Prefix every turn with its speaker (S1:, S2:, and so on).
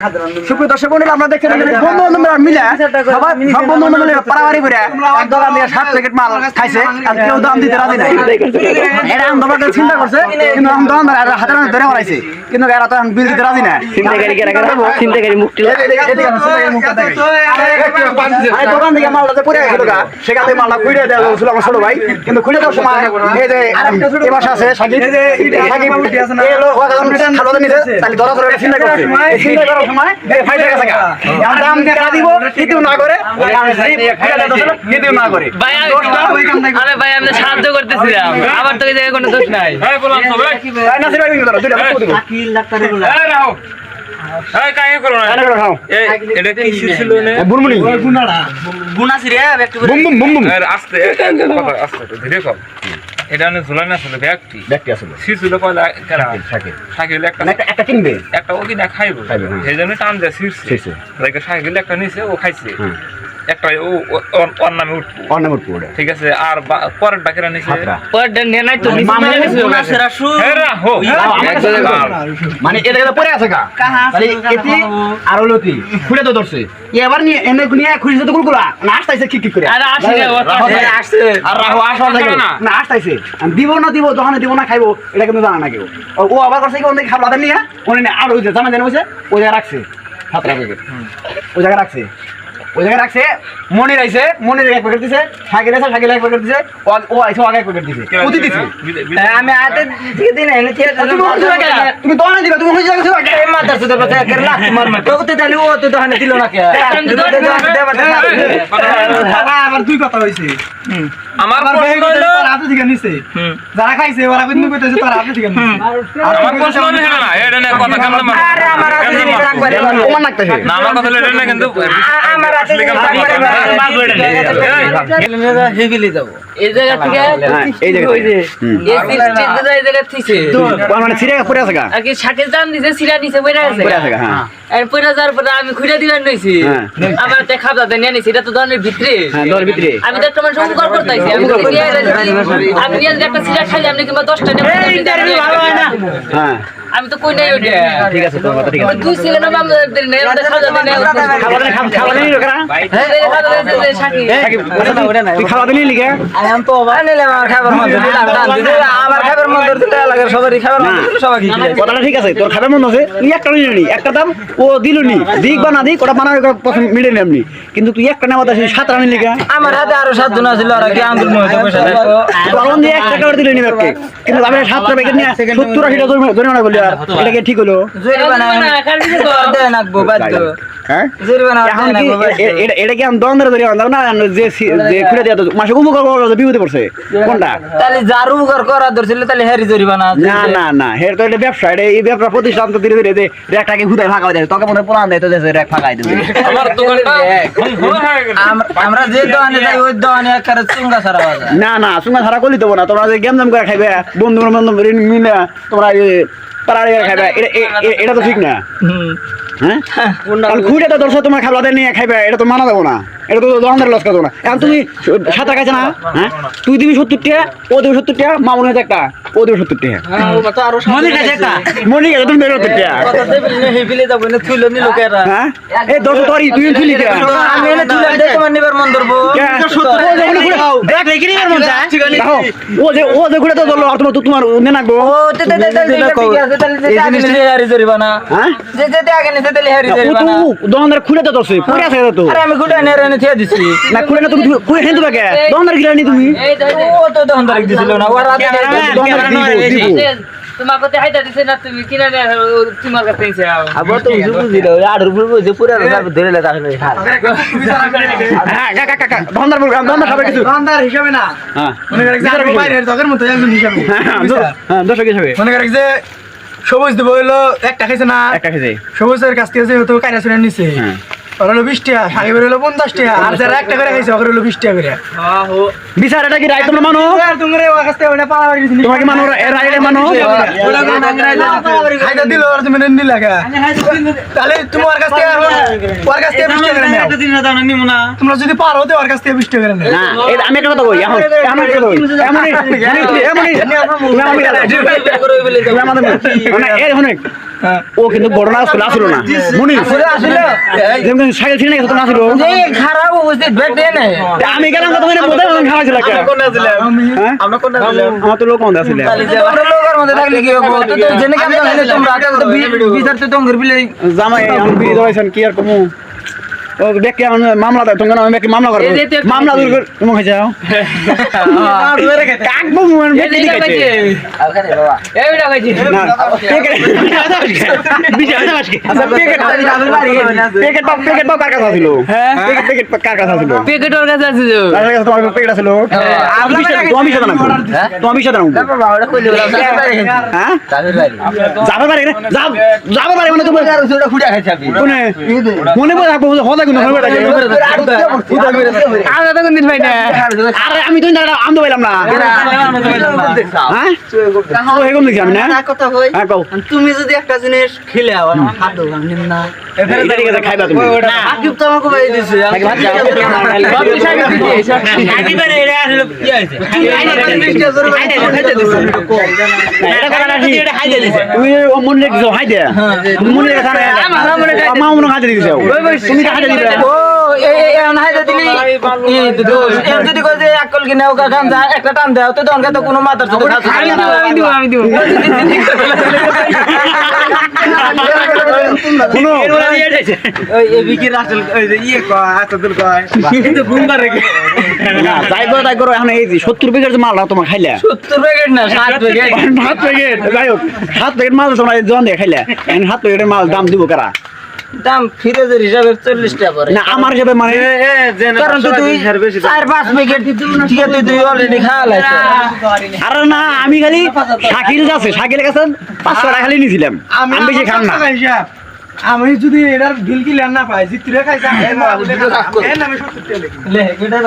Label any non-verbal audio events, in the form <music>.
S1: সুপ্রিয় দর্শক আমরা দেখতে বন্ধু বান্ধবরা মিলে সবাই সব বন্ধু বান্ধব মিলে পারাবারি করে এক দোকান থেকে সাত প্যাকেট মাল খাইছে আর কেউ দাম দিতে রাজি নাই। এরা আম চিন্তা করছে কিন্তু আম দোকান হাতে হাতে ধরে হারাইছে কিন্তু এরা তো বিল দিতে রাজি না
S2: চিন্তাকারী কেরা কেরা চিন্তাকারী মুক্তি
S1: আরে দোকান থেকে মালটা পড়ে গেছিল সেখান থেকে মালটা খুঁড়ে দেওয়া হয়েছিল আমার ছোট ভাই কিন্তু খুঁড়ে দেওয়ার সময় এই যে এ মাসে আছে সাকিব সাকিব এই হলো ও একজন খালোতে নিছে তাহলে ধরা ধরে চিন্তা করছে। চিন্তা করার সময় ফাইটে গেছে গা এখন দাম কেনা দিব কিছু না করে আমি সেই খুঁড়ে দেওয়া দোষটা কিছু না করে
S2: আরে ভাই আমি সাহায্য করতেছিলাম আমার তো এই জায়গায় কোনো দোষ নাই
S3: বললাম তো ভাই
S1: দুইটা দিব
S3: এই রাও
S1: বুম বুম বুম বুম
S3: আস্তে আস্তে ধীরে কর এটা না ঝুলাই না ছিল ব্যক্তি
S1: দেখতে আসলে
S3: শিশুলে কয়লা কেরা?
S1: সাকিব
S3: সাইকেল একটা
S1: একটা একটা কিনবে।
S3: একটা ও কিনা খাইবো
S1: হ্যাঁ।
S3: সেই জন্য টান দিয়ে। লাইকে সাইকেল একটা নিছে ও খাইছে।
S1: হ্যাঁ।
S3: একটা ও ও- ওর- ওর নামে উঠবো ঠিক আছে আর পরের ডাকেরা নিছে?
S1: সাতটা
S2: পরটা নিয়ে নাই তো
S1: মামা
S2: নিচে
S1: নিয়ে
S2: গুনাছে রাসু
S3: হো
S1: মানে এটা আছে মানে এটি আর লতি খুঁড়ে তো ধরছে। এবার নিয়ে এনে নিয়ে খুঁজে তো গুলগুলা। না আসতাইছে কি কি করে।
S2: আরে আসি রে, ও তো
S1: রাহো
S2: আসে,
S1: আর রাহো আসা লাগে
S3: না।
S1: না আসতাইছে আমি দিব না দিব দোকানে দিব না খাইবো এটা কিন্তু জানা না কেউ। ও আবার করছে কি অনেক খাবলাতে নিয়ে উনি আর ওই যে জানা জানা হইছে? ওই জায়গায় রাখছে। সাতটা প্যাকেট ওই জায়গায় রাখছে। ওই জায়গায় রাখছে মনির আইছে মনির এক প্যাকেট দিছে সাইকেল আছে সাইকেল এক প্যাকেট দিছে ও- আইছে আগে এক প্যাকেট দিছে। প্রতি দিছে।
S2: আমি আতে দিয়ে দিন এনে দিয়ে
S1: তুমি না? তুমি দোকানে দিবা তুমি হইছে গেছো
S2: এই মাদার সুদের কথা করে লাখ মার মার তো তো তাহলে ও তো দোকানে দিল না কে?
S4: আবার দুই কথা হইছে।
S3: আমার প্রশ্ন হলো
S4: তার হাতে নিছে। যারা খাইছে ওরা কিন্তু কইতেছে তার থেকে নিছে।
S3: আমার প্রশ্ন হলো হ্যাঁ না এটা কথা মার
S2: আরে আমার হাতে
S3: কেমনে
S2: থেকে
S3: মার?
S2: রাখবারে
S1: ওমান লাগতেছে
S3: না আমার কথা হলো না কিন্তু
S2: আমার হাতে থেকে হেভিলি যাব এই জায়গা থেকে
S1: এই জায়গা
S2: ওই এই সিস্টেম এই জায়গা থেকে
S1: মানে ছিড়ে পড়ে আছে গা।
S2: আর কি শাকের দাম দিছে সিরা নিছে বইরা আছে
S1: পড়ে আছে হ্যাঁ।
S2: আর পয়লা যাওয়ার পরে আমি খুঁজে দিবার নইছি।
S1: হ্যাঁ।
S2: আমার তে খাবলা দেন নিছি এটা তো ধরনের ভিতরে।
S1: হ্যাঁ দর ভিতরে।
S2: আমি তো একটা মানুষ উপকার করতেছি আমি তো নিয়ে এসেছি। আমি নিয়ে একটা সিরা খাই আপনি কিংবা দশটা নেবেন ভালো হয় না।
S1: হ্যাঁ।
S2: আমি তো কই নাই ওইটা
S1: ঠিক আছে তোমার কথা ঠিক আছে।
S2: দুই সেকেন্ড আমাদের নেই আমাদের খাওয়া যাবে না
S1: খাবার খাবার খাবার
S2: হ্যাঁ খাওয়া
S1: তুই খাবার দিলি
S2: আমি তো বানাইলাম আমার খাবার আমার খাবার মধ্যে দিতে লাগে সবারই খাবার মধ্যে দিলে সবাই খেয়ে
S1: কথাটা ঠিক আছে তোর খাবার মন আছে তুই একটা নিলি নি একটা দাম ও দিল দিক বা না দিক ওটা বানাবে পছন্দ মিলে নেমনি কিন্তু তুই একটা নেওয়া আছে সাত রানি লিখে
S2: আমার হাতে আরও সাত জন আছিল আর কি আন্দোলন হইতে পয়সা
S1: তখন দিয়ে এক টাকা করে নি ব্যাগকে কিন্তু আমি সাতটা প্যাকেট নিয়ে সত্তর আশিটা জরিমানা করলি আর এটা কি ঠিক হলো?
S2: জরিমানা দেয় নাকবো বাধ্য।
S1: হ্যাঁ?
S2: জরিমানা
S1: এখন
S2: দেয়
S1: কি
S2: নাকবো বাধ্য।
S1: এ- এটা এটা কি আমি দন ধরে ধরে না যে খুলে দেওয়া মাসে উপকার করা বিপদে পড়ছে। কোনটা?
S2: তাহলে যারু ঘর করা ধরছিল তাহলে হেরি জরিমানা
S1: না না না হের তো এটা ব্যবসা এটা এই ব্যবসা প্রতিষ্ঠান তো ধীরে ধীরে ঘুদায় ফাঁকা দেয় তোকে মনে হয় পুরান দেয় তো দেশে র্যাক ফাঁকাই দেবে।
S3: আমার দোকানটা <laughs> হয়ে।
S2: আমরা যে দোকানে যাই ওই দোকানে একেবারে চুঙ্গা সারা বাজার।
S1: না না সুঙ্গা ছাড়া করলি দেবো না তোমরা যে গেম জাম করে খাইবে বন্ধু বান্ধব মিলে তোমরা পাড়াড়ি খাইবে এটা- তো ঠিক না। হ্যাঁ? কারণ খুঁড়ে তো দর্শক তোমার খাবার নিয়ে খাইবে এটা তো মানা যাব না। এটা তো দোকানদার লস খাব না এখন তুমি সাঁতার খাইছে না হ্যাঁ তুই দিবি সত্তর টাকা ও দিবি সত্তর টাকা মামুন হচ্ছে একটা ও দিবি সত্তর টাকা
S2: মনে কাছে একটা
S1: মনে তুমি দেবে সত্তর টাকা হ্যাঁ এই তোর তুই
S2: আমি মান মন
S1: ও যে ও যে ঘুরে তো ধরলো আর তোমার নে নাকবো হ্যাঁ দোকানদার খুলে তো ধরছে পড়ে আছে তো
S2: আমি থিয়া দিছি।
S1: না খুলে না তুমি খুলে খেলতে পাকে দোকানদার গিরা নি তুমি।
S2: ও তো দিছিল না। ওরা কাছে হাইটা দিছে না তুমি কিনা নে তোমার কাছে আবার তো বুঝু বুঝিল আর উপর বুঝে পুরা ধরে লে তাহলে
S1: হ্যাঁ। কাকা কাকা দোকানদার বল দোকানদার সবাই কিছু?
S4: দোকানদার হিসাবে না।
S1: হ্যাঁ।
S4: মনে করে যে। বাইরের মতো একজন হিসাবে।
S1: হ্যাঁ হ্যাঁ দর্শক হিসেবে।
S4: মনে করে যে সবুজ দেবো হইল একটা খাইছে না?
S1: একটা খেয়েছে
S4: সবুজের কাছ থেকে যেহেতু কাইরা নিছে
S1: হ্যাঁ।
S4: হলো বিশ টাকা সাকিবের হলো পঞ্চাশ টাকা আর যারা একটা করে খাইছে ওদের হলো বিশ টাকা করে
S1: বিচার এটা কি রায় তোমরা মানো
S4: আর তুমি ওর কাছ থেকে ওটা পাওয়া গেছে
S1: তোমার কি মানো এ মানো
S4: খাইতে দিল আর তুমি নিন লাগা তাহলে তোমার কাছ থেকে ওর কাছ থেকে বিশ টাকা করে তোমরা যদি পারো তো ওর কাছ থেকে বিশ টাকা করে
S1: না আমি একটা কথা কই এখন এমন মানে ও কিন্তু ঘটনা আসলে আসলো না। মনি
S2: আসলে আসলে।
S1: যেমন সাইকেল ছিল না তখন আসলো।
S2: এই খারাপ না।
S1: আমি গেলাম তো মানে বোধহয় ওখানে খারাপ ছিল একটা। হ্যাঁ? আমার তো লোক মধ্যে আসলে
S2: লোকের মধ্যে থাকলে কি হবে? তো তো জেনে তোমরা তো বিচার তো বিলে
S1: জামাই আমি বিয়ে ধরেছেন কি আর কমু? ও দেখে আমার মামলা দেয় তোমাকে আমি একটা মামলা করব। মামলা দূর করে তুমি খাই যাও। কাকবো মন ব্যক্তি দিকে
S2: এইটা কইছি
S1: না পেকেট পেকেট পাও পেকেট পাও কার কাছে ছিল? পেকেট পেকেট কার কাছে ছিল
S2: পেকেট ওর কাছে আছে যে
S1: কাছে তোমার পেকেট ছিল? তুমি তুমি সাথে নাও তুমি সাথে নাও
S2: বাবা ওটা কইলে তাদের বাড়ি
S1: যাবে পারে না যাব যাবে পারে মানে তুমি
S2: আর ওটা খুঁড়া খাইছাবি
S1: কোনে? মনে পড়ে রাখব হদা মনে আমি তো আমি তো পাইলাম না হ্যাঁ আমি না হ্যাঁ
S2: তুমি যদি একটা জিনিস খেলে না একটা টান দাও তো দনকে তো কোনো মাথার আমি দিব আমি দিব। <laughs>
S1: শুনো।
S2: ওই এই বিকির ওই যে ইয়ে কয় আসাদুল কয়। কিন্তু ঘুম পারে
S1: না যাই করো তাই করো এখন এই যে সত্তর প্যাকেট মাল তোমার খাইলে।
S2: 70 প্যাকেট না 60 প্যাকেট
S1: সাত প্যাকেট যাই হোক সাত প্যাকেট মাল তোমরা জন দিয়ে খাইলে। এখন সাত প্যাকেটের মাল দাম দিব কারা?
S2: দাম ফিরোজের হিসাবে 40 টাকা
S1: না আমার হিসাবে মানে
S2: কারণ তুই চার পাঁচ প্যাকেট ঠিক আছে তুই অলরেডি খাওয়া
S1: আরে না আমি খালি শাকিল আছে শাকিলের কাছে পাঁচশো টাকা খালি নিয়েছিলাম আমি বেশি খাম না।
S4: আমি যদি এটার বিল লেন না পাই জিত্রে খাইছা আমি সত্তর টাকা
S2: এটা